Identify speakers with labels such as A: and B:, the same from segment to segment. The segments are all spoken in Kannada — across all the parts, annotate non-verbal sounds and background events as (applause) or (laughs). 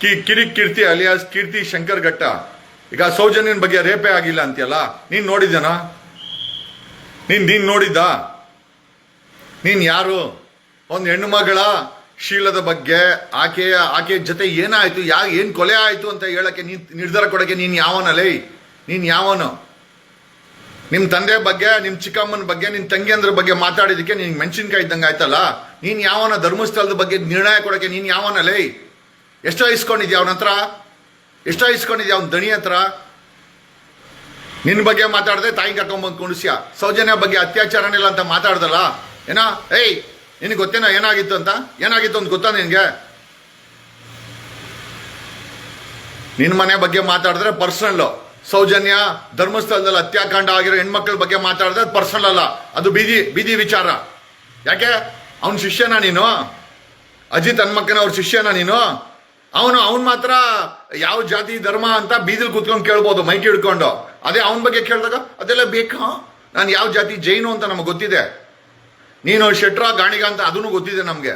A: ಕಿ ಕಿರಿ ಕೀರ್ತಿ ಅಲಿಯಾಸ್, ಕೀರ್ತಿ ಶಂಕರ್ ಘಟ್ಟ. ಈಗ ಸೌಜನ್ಯನ ಬಗ್ಗೆ ರೇಪೇ ಆಗಿಲ್ಲ ಅಂತೀಯಲ್ಲ? ನೀನ್ ನೋಡಿದ್ಯಾನ? ನೀನ್ ನೀನ್ ನೋಡಿದ್ದ? ನೀನ್ ಯಾರು? ಒಂದು ಹೆಣ್ಣು ಮಗಳ ಶೀಲದ ಬಗ್ಗೆ ಆಕೆಯ ಆಕೆಯ ಜೊತೆ ಏನಾಯ್ತು? ಯಾ ಏನ್ ಕೊಲೆ ಆಯ್ತು ಅಂತ ಹೇಳಕ್ಕೆ ನೀನ್ ನಿರ್ಧಾರ ಕೊಡಕ್ಕೆ ನೀನ್ ಯಾವನಲೇ ನೀನ್ ಯಾವನು? ನಿಮ್ ತಂದೆ ಬಗ್ಗೆ, ನಿಮ್ ಚಿಕ್ಕಮ್ಮನ ಬಗ್ಗೆ, ನಿನ್ ತಂಗಿಯಂದ್ರ ಬಗ್ಗೆ ಮಾತಾಡಿದಕ್ಕೆ ನಿನ್ ಮೆಣಸಿನ್ಕಾಯಿ ಇದ್ದಂಗೆ ಆಯ್ತಲ್ಲ? ನೀನ್ ಯಾವನ ಧರ್ಮಸ್ಥಳದ ಬಗ್ಗೆ ನಿರ್ಣಯ ಕೊಡಕ್ಕೆ ನೀನ್ ಯಾವನಲೇ ಎಷ್ಟೋ ಇಸ್ಕೊಂಡಿದ್ಯಾ ಅವನ ಹತ್ರ? ಎಷ್ಟೋ ಇಸ್ಕೊಂಡಿದ್ಯಾ ಅವನ ದಣಿ ಹತ್ರ? ನಿನ್ನ ಬಗ್ಗೆ ಮಾತಾಡಿದೆ ತಾಯಿ ಕರ್ಕೊಂಬಂದು ಕುಣಿಸ್ಯ ಸೌಜನ್ಯ ಬಗ್ಗೆ ಅತ್ಯಾಚಾರನಿಲ್ಲ ಅಂತ ಮಾತಾಡ್ದಲ್ಲ? ಏನಾ? ಏಯ್, ನಿನಗೆ ಗೊತ್ತೇನೋ? ಏನಾಗಿತ್ತು ಅಂತ? ಏನಾಗಿತ್ತು ಅಂತ ಗೊತ್ತಾ ನಿನಗೆ? ನಿನ್ನ ಮನೆ ಬಗ್ಗೆ ಮಾತಾಡಿದ್ರೆ ಪರ್ಸನಲ್ ಸೌಜನ್ಯ ಧರ್ಮಸ್ಥಳದಲ್ಲಿ ಹತ್ಯಾಕಾಂಡ ಆಗಿರೋ ಹೆಣ್ಮಕ್ಳ ಬಗ್ಗೆ ಮಾತಾಡಿದ್ರೆ ಪರ್ಸನಲ್ ಅಲ್ಲ. ಅದು ಬೀದಿ ಬೀದಿ ವಿಚಾರ. ಯಾಕೆ? ಅವನ ಶಿಷ್ಯನ ನೀನು? ಅಜಿತ್ ಹನ್ಮಕ್ಕನ ಅವ್ರ ಶಿಷ್ಯನ ನೀನು? ಅವನು, ಅವನ್ ಮಾತ್ರ ಯಾವ ಜಾತಿ, ಧರ್ಮ ಅಂತ ಬೀದಿಲ್ ಕೂತ್ಕೊಂಡು ಕೇಳ್ಬೋದು, ಮೈಕ್ ಹಿಡ್ಕೊಂಡು. ಅದೇ ಅವನ ಬಗ್ಗೆ ಕೇಳಿದಾಗ, ಅದೆಲ್ಲ ಬೇಕಾ? ನಾನು ಯಾವ ಜಾತಿ, ಜೈನು ಅಂತ ನಮಗೆ ಗೊತ್ತಿದೆ. ನೀನು ಶೆಟ್ರ, ಗಾಣಿಗ ಅಂತ ಅದನ್ನು ಗೊತ್ತಿದೆ ನಮಗೆ.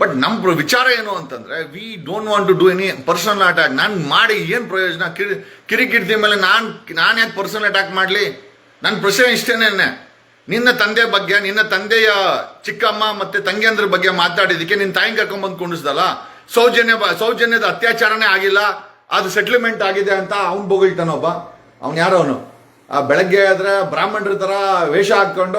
A: ಬಟ್ ನಮ್ಮ ವಿಚಾರ ಏನು ಅಂತಂದ್ರೆ we don't want to do any personal attack ನಾನು ಮಾಡಿ ಏನು ಪ್ರಯೋಜನ? ಕಿರಿ ಕಿರಿಕಿಡ್ತಿ ಮೇಲೆ ನಾನು ನಾನು ಯಾಕೆ ಪರ್ಸನಲ್ ಅಟ್ಯಾಕ್ ಮಾಡಲಿ? ನನ್ನ ಪ್ರಶ್ನೆ ಇಷ್ಟೇನೆ ನಿನ್ನ. ತಂದೆ ಬಗ್ಗೆ, ನಿನ್ನ ತಂದೆಯ ಚಿಕ್ಕಮ್ಮ ಮತ್ತೆ ತಂಗಿಯಂದ್ರ ಬಗ್ಗೆ ಮಾತಾಡಿದ್ದಕ್ಕೆ ನಿನ್ನ ತಾಯಿ ಕರ್ಕೊಂಬಂದು ಕುಂಡಿಸ್ದಲ್ಲ? ಸೌಜನ್ಯ ಸೌಜನ್ಯದ ಅತ್ಯಾಚಾರನೇ ಆಗಿಲ್ಲ, ಅದು ಸೆಟ್ಲ್ಮೆಂಟ್ ಆಗಿದೆ ಅಂತ ಅವ್ನು ಬೊಗಳ್ತಾನೊಬ್ಬ ಅವ್ನು ಯಾರೋ ಅವನು? ಆ ಬೆಳಗ್ಗೆ ಆದರೆ ಬ್ರಾಹ್ಮಣರ ತರ ವೇಷ ಹಾಕ್ಕೊಂಡು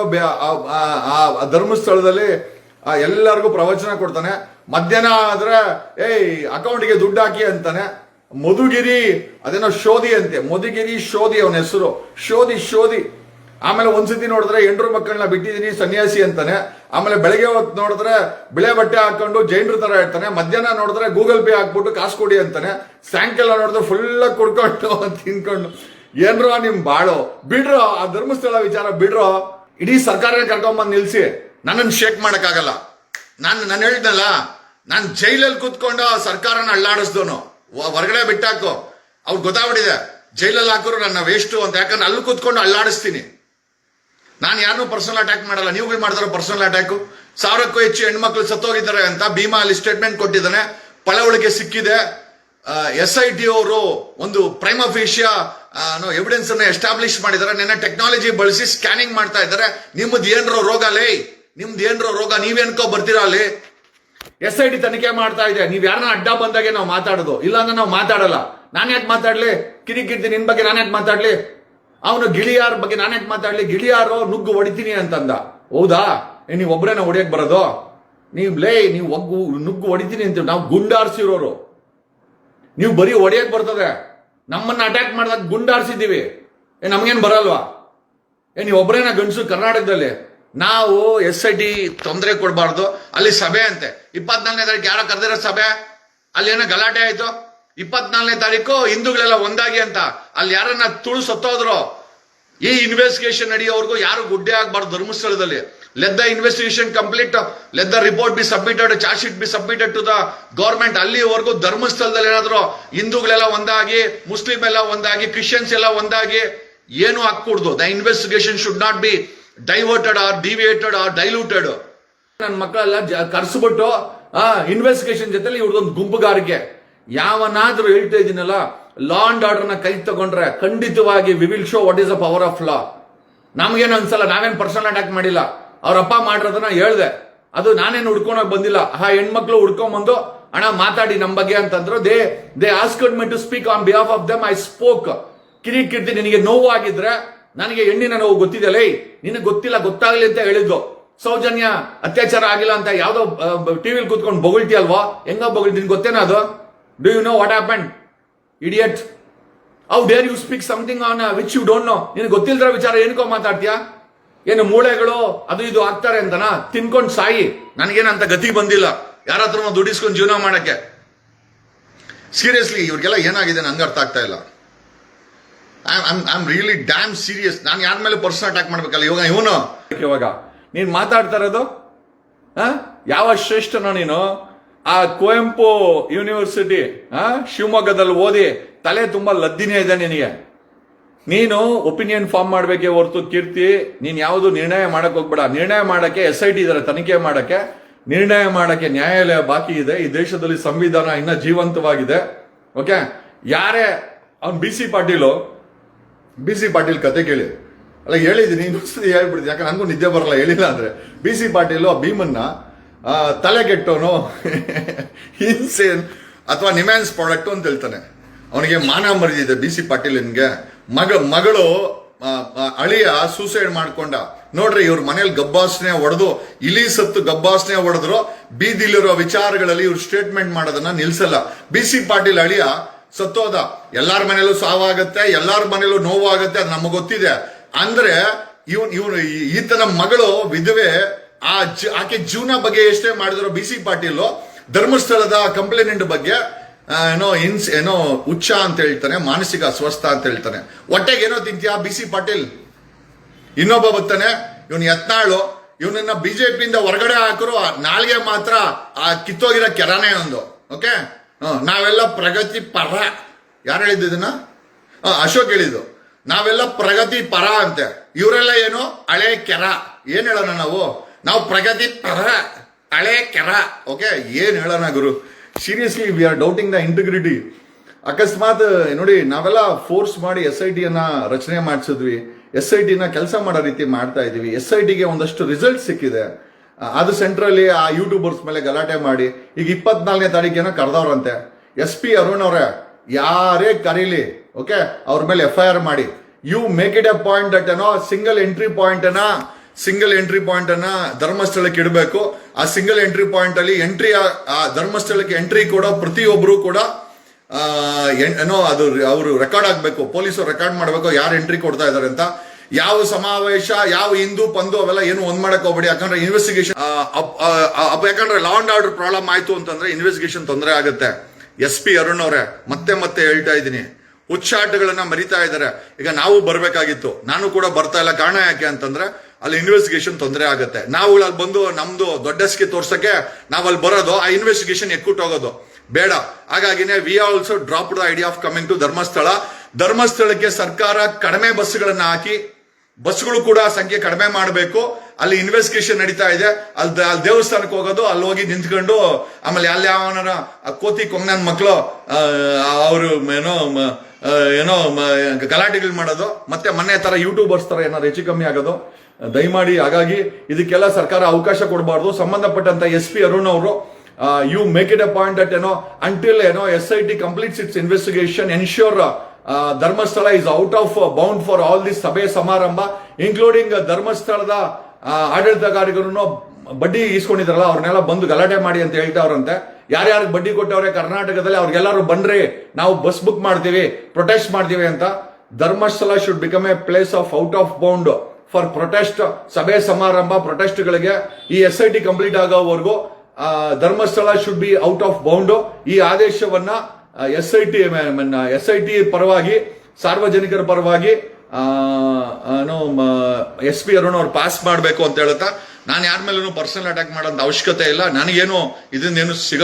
A: ಆ- ಧರ್ಮಸ್ಥಳದಲ್ಲಿ ಎಲ್ಲರಿಗೂ ಪ್ರವಚನ ಕೊಡ್ತಾನೆ. ಮಧ್ಯಾಹ್ನ ಆದರೆ, ಏಯ್ ಅಕೌಂಟ್ಗೆ ದುಡ್ಡು ಹಾಕಿ ಅಂತಾನೆ. ಮಧುಗಿರಿ, ಅದೇನೋ ಶೋಧಿ ಅಂತೆ. ಮಧುಗಿರಿ ಶೋಧಿ ಅವನ ಹೆಸರು. ಶೋಧಿ ಶೋಧಿ ಆಮೇಲೆ ಒಂದ್ಸತಿ ನೋಡಿದ್ರೆ ಎಂಡ್ರು ಮಕ್ಕಳನ್ನ ಬಿಟ್ಟಿದ್ದೀನಿ ಸನ್ಯಾಸಿ ಅಂತಾನೆ. ಆಮೇಲೆ ಬೆಳಗ್ಗೆ ಹೊತ್ತು ನೋಡಿದ್ರೆ ಬಿಳೆ ಬಟ್ಟೆ ಹಾಕೊಂಡು ಜೈನ್ರ ತರ ಇರ್ತಾನೆ. ಮಧ್ಯಾಹ್ನ ನೋಡಿದ್ರೆ ಗೂಗಲ್ ಪೇ ಹಾಕ್ಬಿಟ್ಟು ಕಾಸು ಕೊಡಿ ಅಂತಾನೆ. ಸಾಯಂಕಾಲ ನೋಡಿದ್ರೆ ಫುಲ್ ಕುಡ್ಕೊಂಡು (laughs) ತಿನ್ಕೊಂಡು. ಏನ್ರೋ ನಿಮ್ ಬಾಳು. ಬಿಡ್ರೋ, ಆ ಧರ್ಮಸ್ಥಳ ವಿಚಾರ ಬಿಡ್ರೋ, ಇಡೀ ಸರ್ಕಾರ ಕರ್ಕೊಂಬಂದು ನಿಲ್ಸಿ. ನನ್ನನ್ನು ಶೇಕ್ ಮಾಡಕ್ಕಾಗಲ್ಲ. ನಾನು ನಾನು ಹೇಳಿದ್ನಲ್ಲ ನಾನು ಜೈಲಲ್ಲಿ ಕೂತ್ಕೊಂಡು ಆ ಸರ್ಕಾರನ ಅಳ್ಳಾಡಿಸ್ದವನು ಹೊರಗಡೆ ಬಿಟ್ಟಾಕು. ಅವ್ರು ಗೊತ್ತಾಗ್ಬಿಟ್ಟಿದೆ. ಜೈಲಲ್ಲಿ ಹಾಕಿದ್ರು ನನ್ನ ವೇಸ್ಟು ಅಂತ. ಯಾಕಂದ್ರೆ ಅಲ್ಲಿ ಕೂತ್ಕೊಂಡು ಅಳ್ಳಾಡಿಸ್ತೀನಿ. ನಾನು ಯಾರನ್ನೂ ಪರ್ಸನಲ್ ಅಟ್ಯಾಕ್ ಮಾಡಲ್ಲ. ನೀವು ಮಾಡ್ತಾರೋ ಪರ್ಸನಲ್ ಅಟ್ಯಾಕು ಸಾವಿರಕ್ಕೂ ಹೆಚ್ಚು ಹೆಣ್ಮಕ್ಳು ಸತ್ತೋಗಿದ್ದಾರೆ ಅಂತ ಭೀಮಾ ಅಲ್ಲಿ ಸ್ಟೇಟ್ಮೆಂಟ್ ಕೊಟ್ಟಿದ್ದಾನೆ. ಪಳವಳಿಗೆ ಸಿಕ್ಕಿದೆ. ಎಸ್ ಐ ಟಿ ಅವರು ಒಂದು ಪ್ರೈಮ್ ನೋ ಎವಿಡೆನ್ಸ್ ಅನ್ನು ಎಸ್ಟಾಬ್ಲಿಷ್ ಮಾಡಿದ್ದಾರೆ. ನೆನ್ನೆ ಟೆಕ್ನಾಲಜಿ ಬಳಸಿ ಸ್ಕ್ಯಾನಿಂಗ್ ಮಾಡ್ತಾ ಇದ್ದಾರೆ. ನಿಮ್ದು ಏನರೋ ರೋಗ ಲೇ. ನಿಮ್ದು ಏನರೋ ರೋಗ ನೀವೇನ್ಕೋ ಬರ್ತೀರಾ ಅಲ್ಲಿ ಎಸ್ ಐ ಟಿ ತನಿಖೆ ಮಾಡ್ತಾ ಇದೆ. ನೀವು ಯಾರನ್ನ ಅಡ್ಡ ಬಂದಾಗೆ ನಾವು ಮಾತಾಡೋದು. ಇಲ್ಲಾಂದ್ರೆ ನಾವು ಮಾತಾಡಲ್ಲ. ನಾನು ಯಾಕೆ ಮಾತಾಡ್ಲಿ? ಕಿರಿಕಿರ್ತಿ ನಿನ್ ಬಗ್ಗೆ ನಾನು ಯಾಕೆ ಮಾತಾಡ್ಲಿ? ಅವನು ಗಿಳಿಯಾರ ಬಗ್ಗೆ ನಾನು ಯಾಕೆ ಮಾತಾಡ್ಲಿ? ಗಿಳಿಯಾರು ನುಗ್ಗು ಹೊಡಿತೀನಿ ಅಂತಂದ. ಹೌದಾ? ನೀವ್ ಒಬ್ರೇನ ಹೊಡಿಯಕ್ ಬರೋದು? ನೀವು ಲೇ, ನೀವು ಒಗ್ಗು, ನುಗ್ಗು ಹೊಡಿತೀನಿ ಅಂತ ನಾವು ಗುಂಡಾರ್ಸಿರೋರು. ನೀವು ಬರೀ ಹೊಡಿಯಕ್ ಬರ್ತದೆ. ನಮ್ಮನ್ನ ಅಟ್ಯಾಕ್ ಮಾಡಿದಾಗ ಗುಂಡಾರ್ಸಿದ್ದೀವಿ. ಏ, ನಮ್ಗೇನ್ ಬರಲ್ವಾ? ಏ, ನೀವು ಒಬ್ಬರೇನ ಗಂಡಸು ಕರ್ನಾಟಕದಲ್ಲಿ? ನಾವು ಎಸ್ ಐ ಟಿ ತೊಂದರೆ ಕೊಡಬಾರ್ದು. ಅಲ್ಲಿ ಸಭೆ ಅಂತೆ. ಇಪ್ಪತ್ನಾಲ್ಕನೇ ತಾರೀಕು ಯಾರೋ ಕರೆದಿರೋ ಸಭೆ. ಅಲ್ಲಿ ಏನೋ ಗಲಾಟೆ ಆಯ್ತು. ಇಪ್ಪತ್ನಾಲ್ಕನೇ ತಾರೀಕು ಹಿಂದೂಗಳೆಲ್ಲ ಒಂದಾಗಿ ಅಂತ. ಅಲ್ಲಿ ಯಾರನ್ನ ತುಳು ಸತ್ತೋದ್ರು? ಈ ಇನ್ವೆಸ್ಟಿಗೇಷನ್ ನಡೆಯೋವರೆಗೂ ಯಾರು ಗುಡ್ಡೆ ಆಗ್ಬಾರ್ದು ಧರ್ಮಸ್ಥಳದಲ್ಲಿ? Let the investigation complete let the report be submitted charge sheet be submitted to the government ಅಲ್ಲಿವರೆಗೂ ಧರ್ಮಸ್ಥಳದಲ್ಲಿ ಏನಾದ್ರು ಹಿಂದೂಗಳೆಲ್ಲ ಒಂದಾಗಿ ಮುಸ್ಲಿಂ ಎಲ್ಲ ಒಂದಾಗಿ ಕ್ರಿಶ್ಚಿಯನ್ಸ್ ಎಲ್ಲ ಒಂದಾಗಿ ಏನು ಹಾಕ್ಕೂಡ್ದು the investigation should not be diverted or deviated or diluted ನನ್ನ ಮಕ್ಕಳೆಲ್ಲ ಕರ್ಸ್ಬಿಟ್ಟು ಇನ್ವೆಸ್ಟಿಗೇಷನ್ ಜೊತೆಲಿ ಇವ್ರದೊಂದು ಗುಂಪುಗಾರಿಕೆ. ಯಾವನಾದ್ರೂ ಹೇಳ್ತಾ ಇದ್ದೀನಲ್ಲ ಲಾ ಅಂಡ್ ಆರ್ಡರ್ನ ಕೈ ತಗೊಂಡ್ರೆ ಖಂಡಿತವಾಗಿ we will show what is a power of law ನಮ್ಗೇನು ಅನ್ಸಲ್ಲ, ನಾವೇನು ಪರ್ಸನಲ್ ಅಟ್ಯಾಕ್ ಮಾಡಿಲ್ಲ. ಅವರಪ್ಪ ಮಾಡಿರೋದನ್ನ ಹೇಳ್ದೆ. ಅದು ನಾನೇನು ಹುಡ್ಕೊಂಡೋಗಿ ಬಂದಿಲ್ಲ. ಆ ಹೆಣ್ಮಕ್ಳು ಹುಡ್ಕೊಂಬಂದು ಅಣ್ಣ, ಮಾತಾಡಿ ನಮ್ಮ ಬಗ್ಗೆ ಅಂತಂದ್ರು. They they asked me to speak on behalf of them I spoke ಕಿರಿ ಕಿರ್ತಿ ನಿನಗೆ ನೋವು ಆಗಿದ್ರೆ ನನಗೆ ಹೆಣ್ಣಿನ ನೋವು ಗೊತ್ತಿದೆ ಲೇ ನಿನಗೆ ಗೊತ್ತಿಲ್ಲ, ಗೊತ್ತಾಗ್ಲಿ ಅಂತ ಹೇಳಿದ್ದು ಸೌಜನ್ಯ ಅತ್ಯಾಚಾರ ಆಗಿಲ್ಲ ಅಂತ ಯಾವ್ದೋ ಟಿವಿಲಿ ಕೂತ್ಕೊಂಡು ಬೊಗಳ್ತಿಯಲ್ವಾ? ಹೆಂಗ ಬೊಗಳ್ತೀನಿ, ಗೊತ್ತೇನೋ ಅದು? Do you know what happen idiot how dare you speak something on which you don't know ನಿನಗೆ ಗೊತ್ತಿಲ್ಲದ ವಿಚಾರ ಏನಕ್ಕೋ ಮಾತಾಡ್ತೀಯಾ? ಏನು ಮೂಳೆಗಳು, ಅದು ಇದು ಆಗ್ತಾರೆ ಅಂತನಾ? ತಿನ್ಕೊಂಡು ಸಾಯಿ. ನನಗೇನಂತ ಗತಿ ಬಂದಿಲ್ಲ. ಯಾರ ಹತ್ರ ದುಡಿಸ್ಕೊಂಡು ಜೀವನ ಮಾಡಕ್ಕೆ. ಸೀರಿಯಸ್ಲಿ ಇವ್ರಿಗೆಲ್ಲ ಏನಾಗಿದೆ ನಂಗೆ ಅರ್ಥ ಆಗ್ತಾ ಇಲ್ಲ. I am really damn serious ನಾನು ಯಾರ ಮೇಲೆ ಪರ್ಸನ್ ಅಟ್ಯಾಕ್ ಮಾಡ್ಬೇಕಲ್ಲ? ಇವಾಗ ಇವನು. ಇವಾಗ ನೀನು ಮಾತಾಡ್ತಾ ಇರೋದು? ಯಾವ ಶ್ರೇಷ್ಠನೋ ನೀನು? ಆ ಕುವೆಂಪು ಯೂನಿವರ್ಸಿಟಿ, ಆ, ಶಿವಮೊಗ್ಗದಲ್ಲಿ ಓದಿ ತಲೆ ತುಂಬಾ ಲದ್ದಿನೇ ಇದೆ ನಿನಗೆ. ನೀನು ಒಪಿನಿಯನ್ ಫಾರ್ಮ್ ಮಾಡಬೇಕೆ ಹೊರತು ಕೀರ್ತಿ, ನೀನು ಯಾವುದು ನಿರ್ಣಯ ಮಾಡಕ್ ಹೋಗ್ಬೇಡ. ನಿರ್ಣಯ ಮಾಡಕ್ಕೆ ಎಸ್ ಐ ಟಿ ಇದಾರೆ, ತನಿಖೆ ಮಾಡಕ್ಕೆ.
B: ನಿರ್ಣಯ ಮಾಡಕ್ಕೆ ನ್ಯಾಯಾಲಯ ಬಾಕಿ ಇದೆ. ಈ ದೇಶದಲ್ಲಿ ಸಂವಿಧಾನ ಇನ್ನ ಜೀವಂತವಾಗಿದೆ. ಓಕೆ? ಯಾರೇ, ಅವ್ನು B C Patil,
A: B C Patil ಕತೆ ಕೇಳಿ. ಅಲ್ಲ, ಹೇಳಿದ್ದೀನಿ ಹೇಳ್ಬಿಡ್ತೀನಿ. ಯಾಕಂದ್ರೆ ನನಗೂ ನಿದ್ದೆ ಬರಲ್ಲ, ಹೇಳಿಲ್ಲ ಅಂದ್ರೆ. ಬಿ ಸಿ ಪಾಟೀಲು ಆ ಭೀಮನ್ನ ತಲೆಗೆಟ್ಟೋನು. ಇನ್ಸೇನ್ ಅಥವಾ ನಿಮ್ಯಾನ್ಸ್ ಪ್ರಾಡಕ್ಟ್ ಅಂತ ಹೇಳ್ತಾನೆ. ಅವನಿಗೆ ಮಾನ ಮರಿದಿದೆ ಬಿ ಸಿ ಪಾಟೀಲ್ಗೆ ಮಗ, ಮಗಳು ಅಳಿಯ ಸೂಸೈಡ್ ಮಾಡ್ಕೊಂಡ. ನೋಡ್ರಿ, ಇವ್ರ ಮನೇಲಿ ಗಬ್ಬಾಸನೆ ಹೊಡೆದು, ಇಲಿ ಸತ್ತು ಗಬ್ಬಾಸನೆ ಹೊಡೆದ್ರು, ಬೀದಿಲಿರೋ ವಿಚಾರಗಳಲ್ಲಿ ಇವ್ರು ಸ್ಟೇಟ್ಮೆಂಟ್ ಮಾಡೋದನ್ನ ನಿಲ್ಸಲ್ಲ. ಬಿ ಸಿ ಪಾಟೀಲ್ ಅಳಿಯ ಸತ್ತೋದ. ಎಲ್ಲಾರ ಮನೇಲೂ ಸಾವಾಗತ್ತೆ, ಎಲ್ಲಾರ ಮನೇಲೂ ನೋವಾಗತ್ತೆ, ಅದು ನಮಗೆ ಗೊತ್ತಿದೆ. ಅಂದ್ರೆ, ಇವನ್, ಇವನು ಈತನ ಮಗಳು ವಿಧವೆ ಆ ಆಕೆ ಜೀವನ ಬಗ್ಗೆ ಎಷ್ಟೇ ಮಾಡಿದ್ರು ಬಿ ಸಿ ಪಾಟೀಲ್ ಧರ್ಮಸ್ಥಳದ ಕಂಪ್ಲೇನೆಂಟ್ ಬಗ್ಗೆ ಏನೋ ಇನ್ಸ್, ಏನೋ ಉಚ್ಚ ಅಂತ ಹೇಳ್ತಾನೆ, ಮಾನಸಿಕ ಅಸ್ವಸ್ಥ ಅಂತ ಹೇಳ್ತಾನೆ. ಹೊಟ್ಟೆಗೆ ಏನೋ ತಿಂತೀಯಾ ಬಿ ಸಿ ಪಾಟೀಲ್? ಇನ್ನೊಬ್ಬ ಬರ್ತಾನೆ, ಇವನು ಯತ್ನಾಳು. ಇವನನ್ನ ಬಿಜೆಪಿಯಿಂದ ಹೊರಗಡೆ ಹಾಕರು ನಾಳೆಗೆ ಮಾತ್ರ, ಆ ಕಿತ್ತೋಗಿರೋ ಕೆರಾನೇ ಒಂದು, ಓಕೆ? ನಾವೆಲ್ಲ ಪ್ರಗತಿ ಪರ. ಯಾರು ಹೇಳಿದ್ದು ಇದನ್ನ? ಅಶೋಕ್ ಹೇಳಿದ್ದು. ನಾವೆಲ್ಲ ಪ್ರಗತಿ ಪರ ಅಂತೆ. ಇವರೆಲ್ಲ ಏನು? ಹಳೆ ಕೆರ. ಏನ್ ಹೇಳೋಣ ನಾವು? ನಾವು ಪ್ರಗತಿ ಪರ ಹಳೆ ಕೆರ. ಓಕೆ, ಏನು ಹೇಳೋಣ ಗುರು? Seriously we are doubting the integrity ಅಕಸ್ಮಾತ್ ನೋಡಿ, ನಾವೆಲ್ಲ ಫೋರ್ಸ್ ಮಾಡಿ ಎಸ್ ಐ ಟಿಯನ್ನು ರಚನೆ ಮಾಡಿಸಿದ್ವಿ. ಎಸ್ ಐ ಟಿನ ಕೆಲಸ ಮಾಡೋ ರೀತಿ ಮಾಡ್ತಾ ಇದೀವಿ. ಎಸ್ ಐ ಟಿಗೆ ಒಂದಷ್ಟು ರಿಸಲ್ಟ್ ಸಿಕ್ಕಿದೆ. ಅದು ಸೆಂಟ್ರಲ್ಲಿ ಆ ಯೂಟ್ಯೂಬರ್ಸ್ ಮೇಲೆ ಗಲಾಟೆ ಮಾಡಿ. ಈಗ ಇಪ್ಪತ್ನಾಲ್ಕನೇ ತಾರೀಕೇನೋ ಕರೆದವ್ರಂತೆ. ಎಸ್ ಪಿ ಅರುಣ್ ಅವರೇ, ಯಾರೇ ಕರೀಲಿ, ಓಕೆ, ಅವ್ರ ಮೇಲೆ ಎಫ್ ಐ ಆರ್ ಮಾಡಿ. You make it a point at ಏನೋ ಸಿಂಗಲ್ ಎಂಟ್ರಿ ಪಾಯಿಂಟ್ ಅನ್ನ ಸಿಂಗಲ್ ಎಂಟ್ರಿ ಪಾಯಿಂಟ್ ಅನ್ನ ಧರ್ಮಸ್ಥಳಕ್ಕೆ ಇಡಬೇಕು. ಆ ಸಿಂಗಲ್ ಎಂಟ್ರಿ ಪಾಯಿಂಟ್ ಅಲ್ಲಿ ಎಂಟ್ರಿ ಆ ಧರ್ಮಸ್ಥಳಕ್ಕೆ ಎಂಟ್ರಿ ಕೂಡ ಪ್ರತಿಯೊಬ್ಬರು ಕೂಡ ಏನೋ ಅದು ಅವರು ರೆಕಾರ್ಡ್ ಆಗಬೇಕು ಪೊಲೀಸರು ರೆಕಾರ್ಡ್ ಮಾಡಬೇಕು, ಯಾರು ಎಂಟ್ರಿ ಕೊಡ್ತಾ ಇದ್ದಾರೆ ಅಂತ. ಯಾವ ಸಮಾವೇಶ, ಯಾವ ಹಿಂದೂ, ಪಂದು ಅವೆಲ್ಲ ಏನು ಒಂದ್ ಮಾಡಕ್ ಹೋಗ್ಬೇಡಿ. ಯಾಕಂದ್ರೆ ಇನ್ವೆಸ್ಟಿಗೇಷನ್ ಯಾಕಂದ್ರೆ ಲಾ ಅಂಡ್ ಆರ್ಡರ್ ಪ್ರಾಬ್ಲಮ್ ಆಯ್ತು ಅಂತಂದ್ರೆ ಇನ್ವೆಸ್ಟಿಗೇಷನ್ ತೊಂದರೆ ಆಗುತ್ತೆ. ಎಸ್ ಪಿ ಅರುಣ್ ಅವರೇ, ಮತ್ತೆ ಮತ್ತೆ ಹೇಳ್ತಾ ಇದ್ದೀನಿ. ಹುಚ್ಚಾಟಗಳನ್ನ ಮರಿತಾ ಇದ್ದಾರೆ ಈಗ ನಾವು ಬರ್ಬೇಕಾಗಿತ್ತು. ನಾನು ಕೂಡ ಬರ್ತಾ ಇಲ್ಲ. ಕಾರಣ ಯಾಕೆ ಅಂತಂದ್ರೆ ಅಲ್ಲಿ ಇನ್ವೆಸ್ಟಿಗೇಷನ್ ತೊಂದರೆ ಆಗುತ್ತೆ. ನಾವು ಅಲ್ಲಿ ಬಂದು ನಮ್ದು ದೊಡ್ಡಸ್ಗೆ ತೋರ್ಸಕ್ಕೆ ನಾವು ಅಲ್ಲಿ ಬರೋದು, ಆ ಇನ್ವೆಸ್ಟಿಗೇಷನ್ ಎಕ್ಕುಟ್ ಹೋಗೋದು. ಬೇಡ. ಹಾಗಾಗಿನೇ we also drop the idea of coming to Dharmasthala. ಧರ್ಮಸ್ಥಳಕ್ಕೆ ಸರ್ಕಾರ ಕಡಿಮೆ ಬಸ್ಗಳನ್ನ ಹಾಕಿ, ಬಸ್ಗಳು ಕೂಡ ಸಂಖ್ಯೆ ಕಡಿಮೆ ಮಾಡಬೇಕು. ಅಲ್ಲಿ ಇನ್ವೆಸ್ಟಿಗೇಷನ್ ನಡೀತಾ ಇದೆ. ಅಲ್ಲಿ ಅಲ್ಲಿ ದೇವಸ್ಥಾನಕ್ಕೆ ಹೋಗೋದು, ಅಲ್ಲಿ ಹೋಗಿ ನಿಂತ್ಕೊಂಡು ಆಮೇಲೆ ಅಲ್ಲಿ ಯಾವನ ಕೋತಿ ಕೊಂಗನ ಮಕ್ಕಳು ಅವರು ಏನೋ ಏನೋ ಗಲಾಟೆಗಳು ಮಾಡೋದು. ಮತ್ತೆ ಮನೆ ತರ ಯೂಟ್ಯೂಬರ್ಸ್ ತರ ಏನಾದ್ರು ಹೆಚ್ಚು ಕಮ್ಮಿ ಆಗೋದು. ದಯಮಾಡಿ ಹಾಗಾಗಿ ಇದಕ್ಕೆಲ್ಲ ಸರ್ಕಾರ ಅವಕಾಶ ಕೊಡಬಾರ್ದು. ಸಂಬಂಧಪಟ್ಟಂತ ಎಸ್ ಪಿ ಅರುಣ್ ಅವರು you make it a point at ಏನೋ ಅಂಟಿಲ್ ಏನೋ S I T completes its investigation ensure Dharmasthala is out of bound for all this ಸಭೆ ಸಮಾರಂಭ ಇನ್ಕ್ಲೂಡಿಂಗ್ ಧರ್ಮಸ್ಥಳದ ಆಡಳಿತಗಾರಿಗರು ಬಡ್ಡಿ ಈಸ್ಕೊಂಡಿದ್ರಲ್ಲ ಅವ್ರನ್ನೆಲ್ಲ ಬಂದು ಗಲಾಟೆ ಮಾಡಿ ಅಂತ ಹೇಳ್ತಾವ್ರಂತೆ. ಯಾರ್ಯಾರಿಗೆ ಬಡ್ಡಿ ಕೊಟ್ಟವ್ರೆ, ಕರ್ನಾಟಕದಲ್ಲಿ ಅವ್ರಿಗೆಲ್ಲರೂ ಬನ್ರಿ ನಾವು ಬಸ್ ಬುಕ್ ಮಾಡ್ತೀವಿ ಪ್ರೊಟೆಸ್ಟ್ ಮಾಡ್ತೀವಿ ಅಂತ. Dharmasthala should become a place of out of bound for protest ಸಭೆ ಸಮಾರಂಭ ಪ್ರೊಟೆಸ್ಟ್ಗಳಿಗೆ ಈ ಎಸ್ ಐ ಟಿ ಕಂಪ್ಲೀಟ್ ಆಗೋವರೆಗೂ Dharmasthala should be out of bound ಈ ಆದೇಶವನ್ನ S I T S I T ಪರವಾಗಿ, ಸಾರ್ವಜನಿಕರ ಪರವಾಗಿ ಎಸ್ ಪಿ ಅರುಣ್ ಅವ್ರು ಪಾಸ್ ಮಾಡಬೇಕು ಅಂತ ಹೇಳುತ್ತಾ, ನಾನು ಯಾರ ಮೇಲೂ ಪರ್ಸನಲ್ ಅಟ್ಯಾಕ್ ಮಾಡೋಂಥ ಅವಶ್ಯಕತೆ ಇಲ್ಲ. ನನಗೇನು ಇದನ್ನೇನು ಸಿಗ